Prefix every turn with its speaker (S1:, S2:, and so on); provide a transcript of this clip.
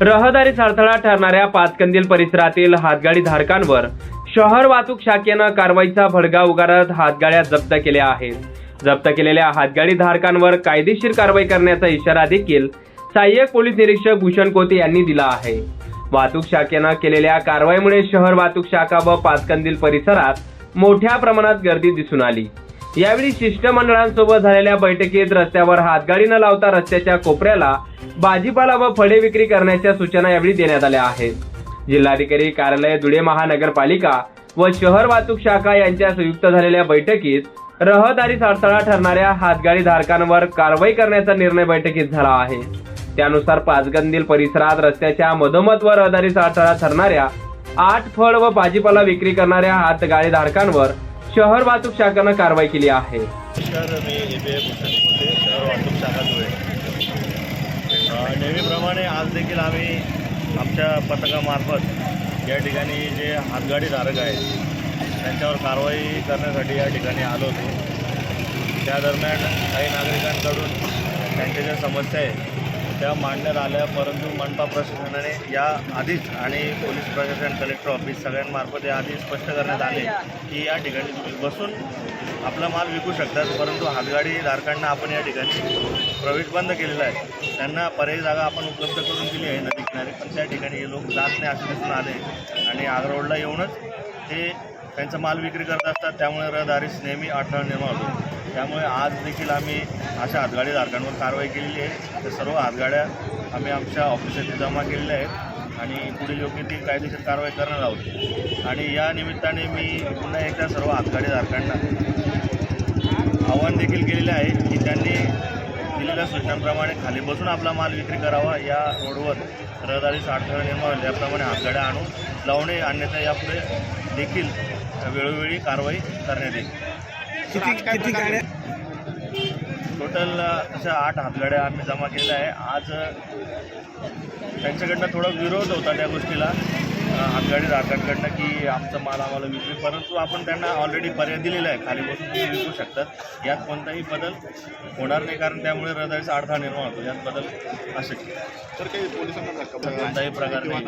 S1: रहदारी अडथळा ठरणाऱ्या पाचकंदील परिसरातील हातगाडी धारकांवर शहर वाहतूक शाखेनं कारवाईचा भडगा उगारत हातगाड्या जप्त केल्या आहेत. जप्त केलेल्या हातगाडी धारकांवर कायदेशीर कारवाई करण्याचा इशारा देखील सहाय्यक पोलीस निरीक्षक भूषण कोते यांनी दिला आहे. वाहतूक शाखेनं केलेल्या कारवाईमुळे शहर वाहतूक शाखा व पाचकंदील परिसरात मोठ्या प्रमाणात गर्दी दिसून आली. यावेळी शिष्टमंडळांसोबत झालेल्या बैठकीत रस्त्यावर हातगाडी न लावता रस्त्याच्या कोपऱ्याला भाजीपाला व फळे विक्री करण्याच्या सूचना यावेळी देण्यात आल्या आहेत. जिल्हाधिकारी कार्यालय धुळे महानगरपालिका व शहर वाहतूक शाखा यांच्या संयुक्त झालेल्या बैठकीत रहदारी अडथळा ठरणाऱ्या हातगाडी धारकांवर कारवाई करण्याचा निर्णय बैठकीत झाला आहे. त्यानुसार पाचगंदील परिसरात रस्त्याच्या मधोमध व रहदारी अडथळा ठरणाऱ्या आठ फळ व भाजीपाला विक्री करणाऱ्या हातगाडी धारकांवर शहर वाहतूक शाखेनं कारवाई केली आहे.
S2: मी ए भूषण शहर वाहतूक शाखा धुळे नेहमीप्रमाणे आज देखील आम्ही आमच्या पथकामार्फत या ठिकाणी जे हातगाडी धारक आहेत त्यांच्यावर कारवाई करण्यासाठी या ठिकाणी आलो होतो. त्या दरम्यान काही नागरिकांकडून त्यांच्या ज्या समस्या आहेत त्या मांडण्यात आल्या परंतु मनपा प्रशासनाने या आधीच आणि पोलीस प्रशासन कलेक्टर ऑफिस सगळ्यांमार्फत या आधी स्पष्ट करण्यात आले की या ठिकाणी तुम्ही बसून आपला माल विकू शकतात परंतु हातगाडी धारकांना आपण या ठिकाणी प्रवेश बंद केलेला आहे. त्यांना पर्यायी जागा आपण उपलब्ध करून दिली आहे नदी किनारी. पण त्या ठिकाणी हे लोक जात नाही असे दिसून आले आणि आग्रोडला येऊनच ते त्यांचा माल विक्री करत असतात त्यामुळे रहदारीस नेहमी अडथळा निर्माण होतो. त्यामुळे आज देखील आम्ही अशा हातगाडीधारकांवर कारवाई केलेली आहे. त्या सर्व हातगाड्या आम्ही आमच्या ऑफिसात जमा केलेल्या आहेत आणि पुढील योग्य ती कायदेशीर कारवाई करणार आहोत. आणि या निमित्ताने मी पुन्हा एकदा सर्व हातगाडीधारकांना आव्हान देखील केलेले आहे की त्यांनी दिलेल्या सूचनांप्रमाणे खाली बसून आपला माल विक्री करावा. या रोडवर रहदारीचा अडथळा निर्माण होईल याप्रमाणे हातगाड्या आणून लावणे अन्यथा यापुढे देखील वेळोवेळी कारवाई करण्यात येईल.
S3: किती किती गाड्या
S2: टोटल अशा आठ हातगाड्या आम्ही जमा केल्या आहे. आज त्यांच्याकडनं थोडा विरोध होता त्या गोष्टीला. हातगाडी धारकांकडनं की आमचा माल आम्हाला विक्री परंतु आपण त्यांना ऑलरेडी पर्याय दिलेला आहे. खाली बसून तुम्ही विकू शकतात. यात कोणताही बदल होणार नाही कारण त्यामुळे हृदयाचा अडथळा निर्माण होतो. यात बदल अशक्य
S3: तर काही पोलिसांना
S2: कोणताही प्रकार नाही.